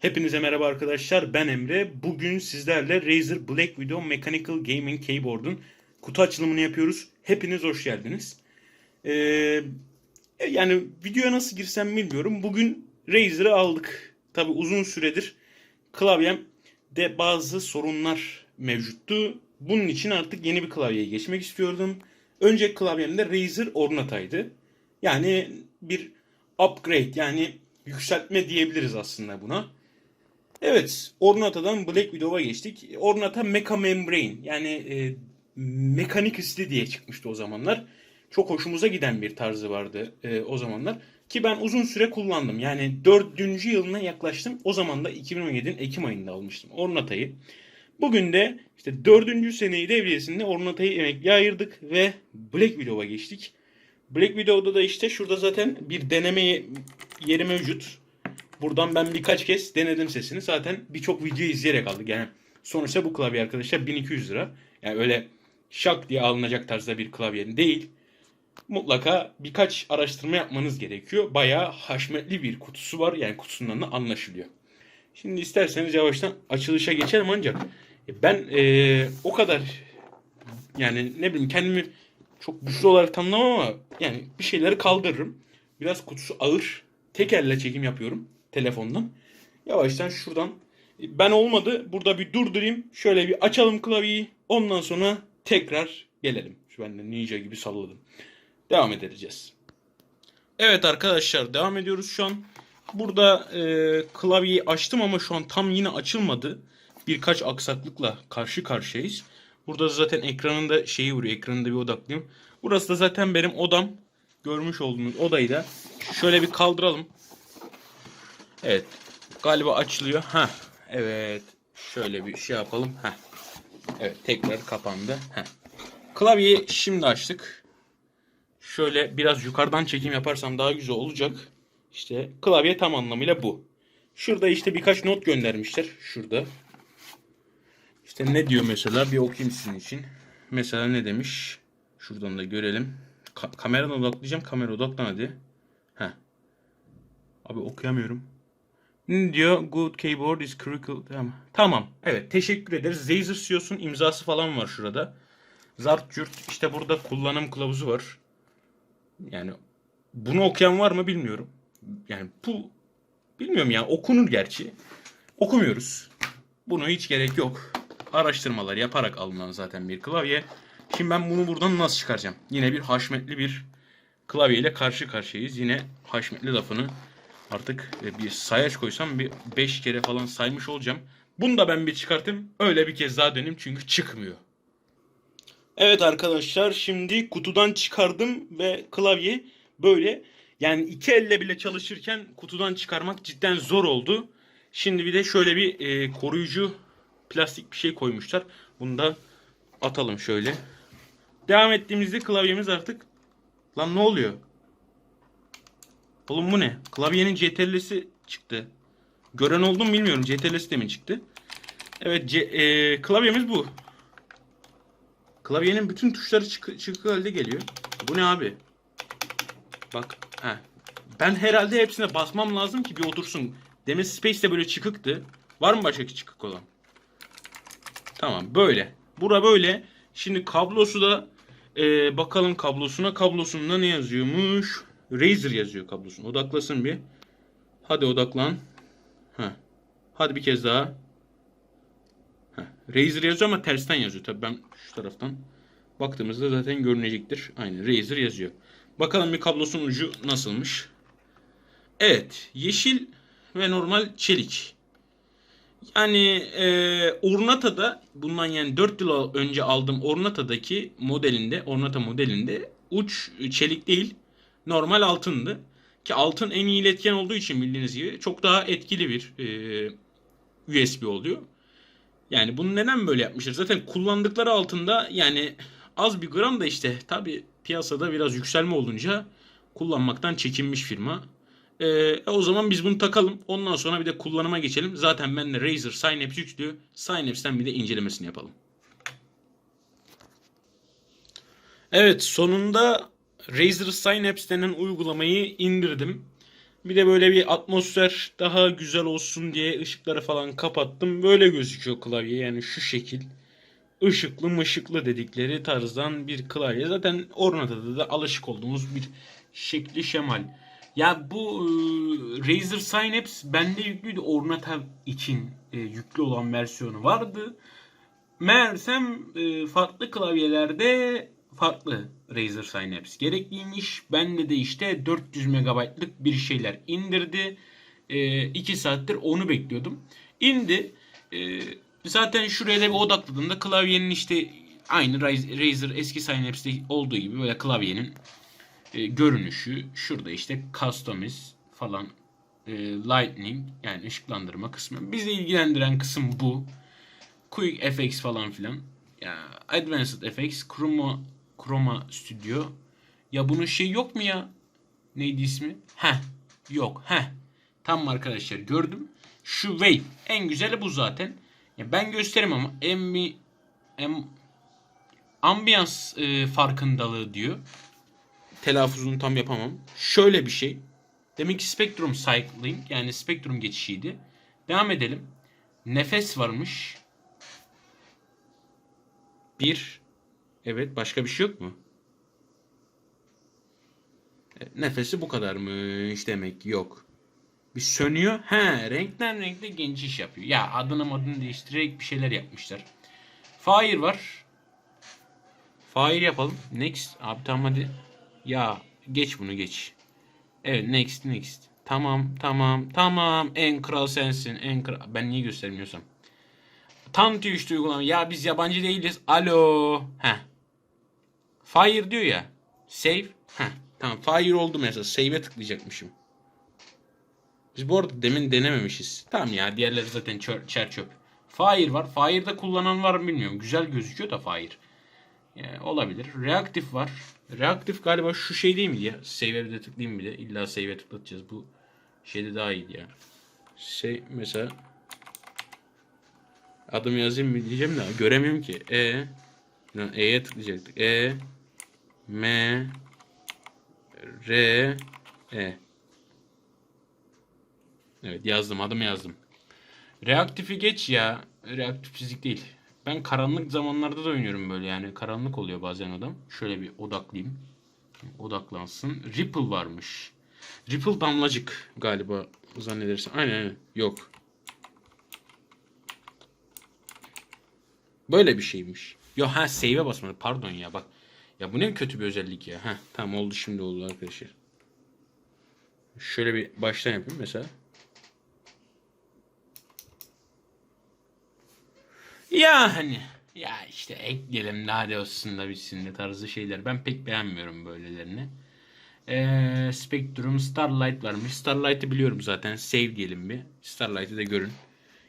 Hepinize merhaba arkadaşlar. Ben Emre. Bugün sizlerle Razer Black Widow Mechanical Gaming Keyboard'un kutu açılımını yapıyoruz. Hepiniz hoş geldiniz. Ee, yani videoya nasıl girsem bilmiyorum. Bugün Razer'ı aldık. Tabi uzun süredir klavyemde bazı sorunlar mevcuttu. Bunun için artık yeni bir klavyeye geçmek istiyordum. Önceki klavyemde Razer Ornata'ydı. Yani bir upgrade yani yükseltme diyebiliriz aslında buna. Evet, Ornata'dan Black Widow'a geçtik. Ornata Mecha Membrane yani e, mekanik hisli diye çıkmıştı o zamanlar. Çok hoşumuza giden bir tarzı vardı e, o zamanlar. Ki ben uzun süre kullandım. Yani dördüncü yılına yaklaştım. O zaman da 2017'nin Ekim ayında almıştım Ornata'yı. Bugün de işte dördüncü seneyi devriyesinde Ornata'yı emekliye ayırdık ve Black Widow'a geçtik. Black Widow'da da işte şurada zaten bir deneme yeri mevcut. Buradan ben birkaç kez denedim sesini. Zaten birçok video izleyerek aldık. Yani sonuçta bu klavye arkadaşlar 1200 lira. Yani öyle şak diye alınacak tarzda bir klavye değil. Mutlaka birkaç araştırma yapmanız gerekiyor. Bayağı haşmetli bir kutusu var. Yani kutusundan da anlaşılıyor. Şimdi isterseniz yavaştan açılışa geçelim ancak e, ben e, o kadar yani ne bileyim kendimi çok güçlü olarak tanımlamam ama yani bir şeyleri kaldırırım. Biraz kutusu ağır. Tek elle çekim yapıyorum telefondan. Yavaştan şuradan ben olmadı burada bir durdurayım. Şöyle bir açalım klavyeyi. Ondan sonra tekrar gelelim. Şu ben de ninja gibi salladım. Devam edeceğiz. Evet arkadaşlar devam ediyoruz şu an. Burada e, klavyeyi açtım ama şu an tam yine açılmadı. Birkaç aksaklıkla karşı karşıyayız. Burada zaten ekranında şeyi vuruyor. Ekranında bir odaklıyım. Burası da zaten benim odam. Görmüş olduğunuz odayı da şöyle bir kaldıralım. Evet. Galiba açılıyor. Ha. Evet. Şöyle bir şey yapalım. Ha. Evet, tekrar kapandı. Ha. Klavyeyi şimdi açtık. Şöyle biraz yukarıdan çekim yaparsam daha güzel olacak. İşte klavye tam anlamıyla bu. Şurada işte birkaç not göndermişler. Şurada. İşte ne diyor mesela bir okuyayım sizin için. Mesela ne demiş? Şuradan da görelim. Ka- kameradan odaklayacağım. Kamera odaklan hadi. Heh. Abi okuyamıyorum. Ne diyor? Good keyboard is critical. Tamam. Tamam. Evet. Teşekkür ederiz. Razer CEO'sun imzası falan var şurada. Zart cürt. İşte burada kullanım kılavuzu var. Yani bunu okuyan var mı bilmiyorum. Yani bu bilmiyorum ya okunur gerçi. Okumuyoruz. Bunu hiç gerek yok. Araştırmalar yaparak alınan zaten bir klavye. Şimdi ben bunu buradan nasıl çıkaracağım? Yine bir haşmetli bir klavye ile karşı karşıyayız. Yine haşmetli lafını artık bir sayaç koysam bir 5 kere falan saymış olacağım. Bunu da ben bir çıkartayım. Öyle bir kez daha döneyim çünkü çıkmıyor. Evet arkadaşlar şimdi kutudan çıkardım ve klavye böyle yani iki elle bile çalışırken kutudan çıkarmak cidden zor oldu. Şimdi bir de şöyle bir e, koruyucu plastik bir şey koymuşlar. Bunu da atalım şöyle. Devam ettiğimizde klavyemiz artık lan ne oluyor? Oğlum bu ne? Klavyenin CTRL'si çıktı. Gören oldum bilmiyorum. CTRL'si de mi çıktı? Evet C e, klavyemiz bu. Klavyenin bütün tuşları çık çıkık halde geliyor. Bu ne abi? Bak. He. Ben herhalde hepsine basmam lazım ki bir otursun. Demin Space de böyle çıkıktı. Var mı başka çıkık olan? Tamam böyle. Bura böyle. Şimdi kablosu da e, bakalım kablosuna. Kablosunda ne yazıyormuş? Razer yazıyor kablosuna. Odaklasın bir. Hadi odaklan. Heh. Hadi bir kez daha. Heh. Razer yazıyor ama tersten yazıyor. Tabii ben şu taraftan baktığımızda zaten görünecektir. Aynen Razer yazıyor. Bakalım bir kablosunun ucu nasılmış. Evet. Yeşil ve normal çelik. Yani e, Ornata'da bundan yani 4 yıl önce aldığım Ornata'daki modelinde Ornata modelinde uç çelik değil normal altındı. Ki altın en iyi iletken olduğu için bildiğiniz gibi çok daha etkili bir e, USB oluyor. Yani bunu neden böyle yapmışlar? Zaten kullandıkları altında yani az bir gram da işte tabi piyasada biraz yükselme olunca kullanmaktan çekinmiş firma. Ee, o zaman biz bunu takalım. Ondan sonra bir de kullanıma geçelim. Zaten ben de Razer Synapse yüklü. Synapse'den bir de incelemesini yapalım. Evet sonunda Razer Synapse denen uygulamayı indirdim. Bir de böyle bir atmosfer daha güzel olsun diye ışıkları falan kapattım. Böyle gözüküyor klavye yani şu şekil. Işıklı mışıklı dedikleri tarzdan bir klavye. Zaten Ornata'da da alışık olduğumuz bir şekli şemal. Ya bu e, Razer Synapse bende yüklüydü. Ornata için e, yüklü olan versiyonu vardı. Meğersem e, farklı klavyelerde farklı Razer Synapse gerekliymiş. Bende de işte 400 MB'lık bir şeyler indirdi. 2 saattir onu bekliyordum. İndi. E, zaten şuraya da bir odakladığımda klavyenin işte aynı Razer eski Synapse'de olduğu gibi böyle klavyenin e, görünüşü şurada işte customize falan e, lightning yani ışıklandırma kısmı. Bizi ilgilendiren kısım bu. Quick FX falan filan. Ya Advanced FX, Chroma Chroma Studio. Ya bunun şey yok mu ya? Neydi ismi? Heh. Yok. Heh. Tamam arkadaşlar gördüm. Şu Wave. En güzeli bu zaten. Ya ben göstereyim ama embi em, ambiyans e, farkındalığı diyor. Telaffuzunu tam yapamam. Şöyle bir şey. Demek ki Spectrum Cycling yani Spectrum geçişiydi. Devam edelim. Nefes varmış. Bir. Evet başka bir şey yok mu? E, Nefesi bu kadarmış demek yok. Bir sönüyor. He renkten renkte geçiş yapıyor. Ya adını adını değiştirerek bir şeyler yapmışlar. Fire var. Fire yapalım. Next. Abi tamam hadi. Ya geç bunu geç. Evet next next. Tamam tamam tamam. En kral sensin. En kral. Ben niye göstermiyorsam. Tam tüyüştü uygulama. Ya biz yabancı değiliz. Alo. Heh. Fire diyor ya. Save. Heh. Tamam fire oldu mesela. Save'e tıklayacakmışım. Biz bu arada demin denememişiz. Tamam ya diğerleri zaten çör, çer çöp. Fire var. Fire'da kullanan var mı bilmiyorum. Güzel gözüküyor da Fire. Yani olabilir. Reaktif var. Reaktif galiba şu şey değil mi ya? Save'e bir de tıklayayım bir de. İlla save'e tıklatacağız. Bu şeyde daha iyiydi ya. Şey mesela adım yazayım mı diyeceğim de göremiyorum ki. E E'ye tıklayacaktık. E M R E Evet yazdım adımı yazdım. Reaktifi geç ya. Reaktif fizik değil. Ben karanlık zamanlarda da oynuyorum böyle yani. Karanlık oluyor bazen adam. Şöyle bir odaklayayım. Odaklansın. Ripple varmış. Ripple damlacık galiba zannedersin. Aynen. Yok. Böyle bir şeymiş. Yo ha save'e basmadı. Pardon ya bak. Ya bu ne kötü bir özellik ya. Ha tamam oldu şimdi oldu arkadaşlar. Şöyle bir baştan yapayım mesela. Ya hani ya işte ekleyelim daha de olsun da bitsin de tarzı şeyler. Ben pek beğenmiyorum böylelerini. Ee, Spectrum Starlight varmış. Starlight'ı biliyorum zaten. Save diyelim bir. Starlight'ı da görün.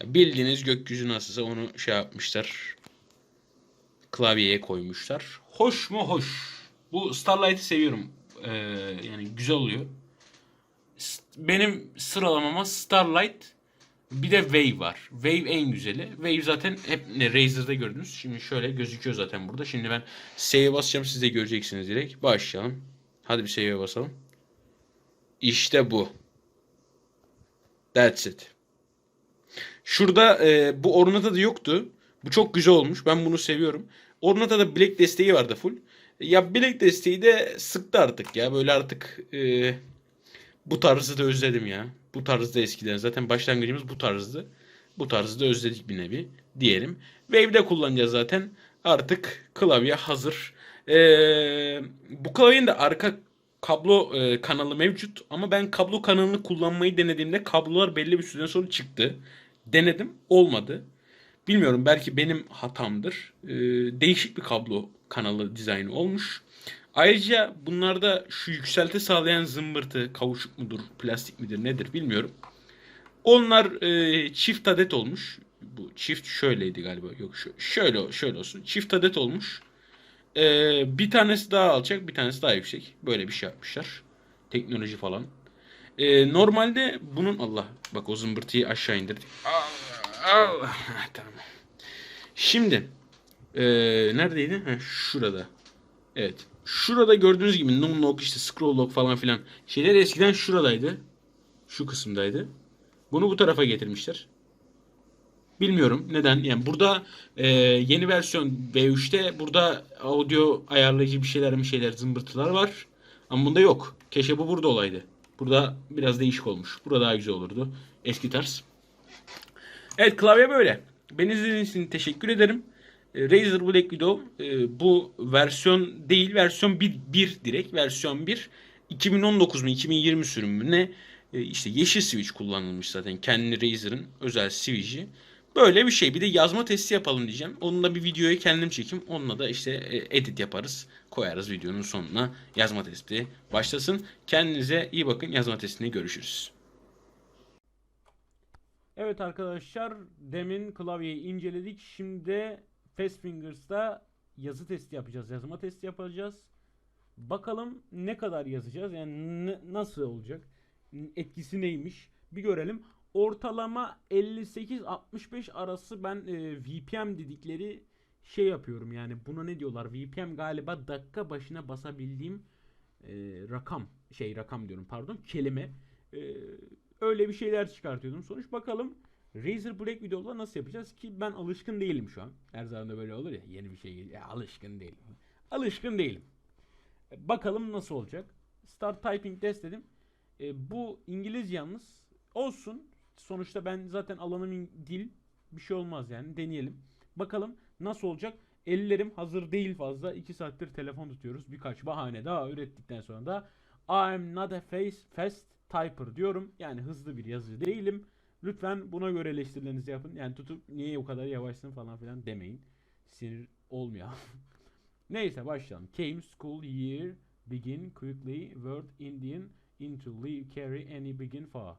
Ya bildiğiniz gökyüzü nasılsa onu şey yapmışlar. Klavyeye koymuşlar. Hoş mu? Hoş. Bu Starlight'ı seviyorum. Ee, yani güzel oluyor. Benim sıralamama Starlight bir de Wave var. Wave en güzeli. Wave zaten hep ne Razer'da gördünüz. Şimdi şöyle gözüküyor zaten burada. Şimdi ben save'e basacağım. Siz de göreceksiniz direkt. Başlayalım. Hadi bir save'e basalım. İşte bu. That's it. Şurada e, bu Ornata'da yoktu. Bu çok güzel olmuş. Ben bunu seviyorum. Ornata'da Black desteği vardı full. Ya Black desteği de sıktı artık ya. Böyle artık e, bu tarzı da özledim ya. Bu tarzda eskiden zaten başlangıcımız bu tarzdı. Bu tarzı da özledik bir nevi diyelim. Wave'de kullanacağız zaten. Artık klavye hazır. Ee, bu klavyenin de arka kablo e, kanalı mevcut ama ben kablo kanalını kullanmayı denediğimde kablolar belli bir süreden sonra çıktı. Denedim olmadı. Bilmiyorum belki benim hatamdır. Ee, değişik bir kablo kanalı dizaynı olmuş. Ayrıca bunlarda şu yükselti sağlayan zımbırtı kavuşuk mudur, plastik midir nedir bilmiyorum. Onlar e, çift adet olmuş. Bu çift şöyleydi galiba. Yok şöyle şöyle olsun. Çift adet olmuş. E, bir tanesi daha alçak, bir tanesi daha yüksek. Böyle bir şey yapmışlar. Teknoloji falan. E, normalde bunun Allah bak o zımbırtıyı aşağı indirdik. Allah, Tamam. Şimdi e, neredeydi? Heh, şurada. Evet. Şurada gördüğünüz gibi numlock işte scroll lock falan filan şeyler eskiden şuradaydı. Şu kısımdaydı. Bunu bu tarafa getirmişler. Bilmiyorum neden. Yani burada e, yeni versiyon V3'te burada audio ayarlayıcı bir şeyler bir şeyler zımbırtılar var. Ama bunda yok. Keşke bu burada olaydı. Burada biraz değişik olmuş. Burada daha güzel olurdu. Eski tarz. Evet klavye böyle. Beni izlediğiniz için teşekkür ederim. E, Razer Black Widow e, bu versiyon değil versiyon 1, 1 direkt versiyon 1 2019 mu 2020 sürümü mü ne E, işte yeşil switch kullanılmış zaten kendi Razer'ın özel switch'i. Böyle bir şey. Bir de yazma testi yapalım diyeceğim. Onunla bir videoyu kendim çekeyim. Onunla da işte edit yaparız. Koyarız videonun sonuna. Yazma testi başlasın. Kendinize iyi bakın. Yazma testinde görüşürüz. Evet arkadaşlar demin klavyeyi inceledik. Şimdi Fast Fingers'ta yazı testi yapacağız. Yazma testi yapacağız. Bakalım ne kadar yazacağız. Yani nasıl olacak? Etkisi neymiş? Bir görelim. Ortalama 58-65 arası ben e, VPM dedikleri şey yapıyorum yani buna ne diyorlar VPM galiba dakika başına basabildiğim e, rakam şey rakam diyorum pardon kelime E, öyle bir şeyler çıkartıyordum. Sonuç bakalım Razer Black videoda nasıl yapacağız ki ben alışkın değilim şu an. Her zaman da böyle olur ya yeni bir şey ya alışkın değilim. Alışkın değilim. E, bakalım nasıl olacak? Start typing test dedim. E, bu İngiliz yalnız. Olsun. Sonuçta ben zaten alanım dil. Bir şey olmaz yani. Deneyelim. Bakalım nasıl olacak? Ellerim hazır değil fazla. 2 saattir telefon tutuyoruz. Birkaç bahane daha ürettikten sonra da I'm not a face fast typer diyorum. Yani hızlı bir yazıcı değilim. Lütfen buna göre eleştirilerinizi yapın. Yani tutup niye o kadar yavaşsın falan filan demeyin. Sinir olmuyor. Neyse başlayalım. Came school year begin quickly word Indian into leave carry any begin far.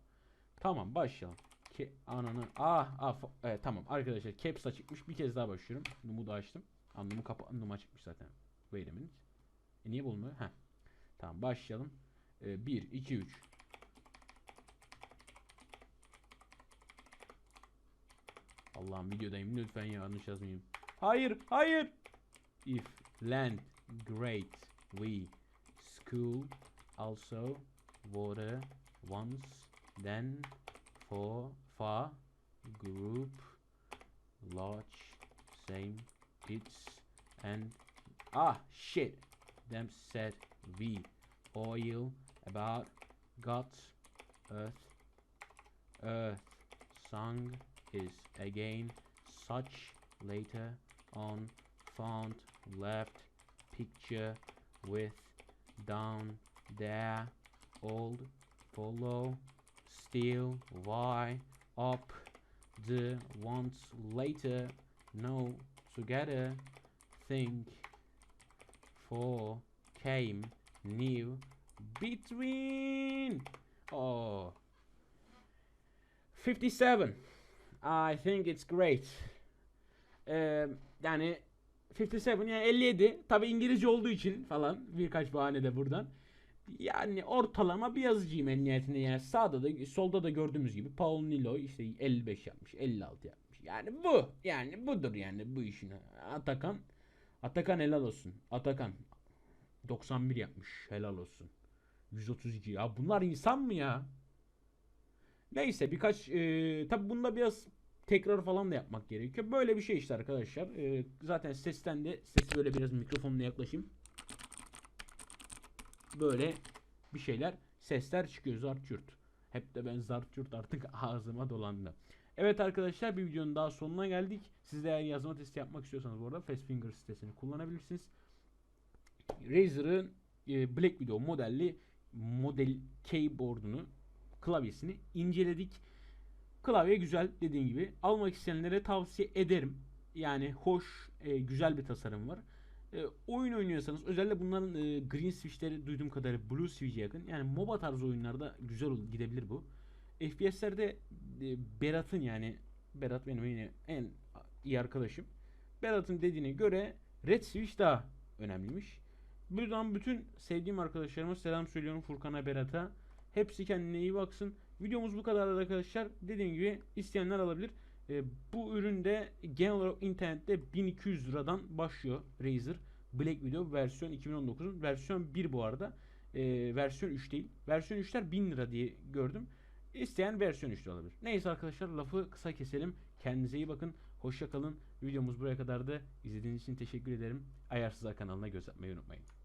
Tamam başlayalım. Ke ananı ah ah evet, tamam arkadaşlar caps açıkmış bir kez daha başlıyorum. Numu da açtım. Anlamı kapa anlamı açıkmış zaten. Wait a minute. E niye bulmuyor? Heh. Tamam başlayalım. 1 2 3 Allah'ım videodayım lütfen yanlış yazmayayım. Hayır, hayır. If land great we school also water once then for far group large same it's and ah shit them said we oil about got earth earth song is again such later on. Found left picture with down there old follow still why up the once later no together think for came new between oh 57 I think it's great. Ee, yani 57 yani 57 tabi İngilizce olduğu için falan birkaç bahane de buradan. Yani ortalama bir yazıcıyım en nihayetinde yani sağda da solda da gördüğümüz gibi Paul Nilo işte 55 yapmış 56 yapmış. Yani bu yani budur yani bu işin. Atakan Atakan helal olsun. Atakan 91 yapmış helal olsun. 132 ya bunlar insan mı ya neyse birkaç e, tabi bunda biraz tekrar falan da yapmak gerekiyor böyle bir şey işte arkadaşlar E, zaten sesten de sesi böyle biraz mikrofonla yaklaşayım böyle bir şeyler sesler çıkıyor zart çürt. Hep de ben zart çürt artık ağzıma dolandı. Evet arkadaşlar bir videonun daha sonuna geldik. Siz de eğer yazma testi yapmak istiyorsanız bu arada Fastfinger sitesini kullanabilirsiniz. Razer'ın e, Black Widow modelli model keyboard'unu klavyesini inceledik. Klavye güzel dediğim gibi. Almak isteyenlere tavsiye ederim. Yani hoş, e, güzel bir tasarım var. E, oyun oynuyorsanız özellikle bunların e, green switch'leri duyduğum kadarıyla blue switch'e yakın. Yani MOBA tarzı oyunlarda güzel gidebilir bu. FPS'lerde e, Berat'ın yani Berat benim yine en iyi arkadaşım. Berat'ın dediğine göre red switch daha önemliymiş. Buradan bütün sevdiğim arkadaşlarıma selam söylüyorum Furkan'a, Berat'a. Hepsi kendine iyi baksın. Videomuz bu kadar arkadaşlar. Dediğim gibi isteyenler alabilir. E, bu üründe genel olarak internette 1200 liradan başlıyor Razer Black Widow versiyon 2019'un versiyon 1 bu arada. E, versiyon 3 değil. Versiyon 3'ler 1000 lira diye gördüm. İsteyen versiyon 3 de olabilir. Neyse arkadaşlar lafı kısa keselim. Kendinize iyi bakın. Hoşça kalın. Videomuz buraya kadardı. İzlediğiniz için teşekkür ederim. Ayarsızlar kanalına göz atmayı unutmayın.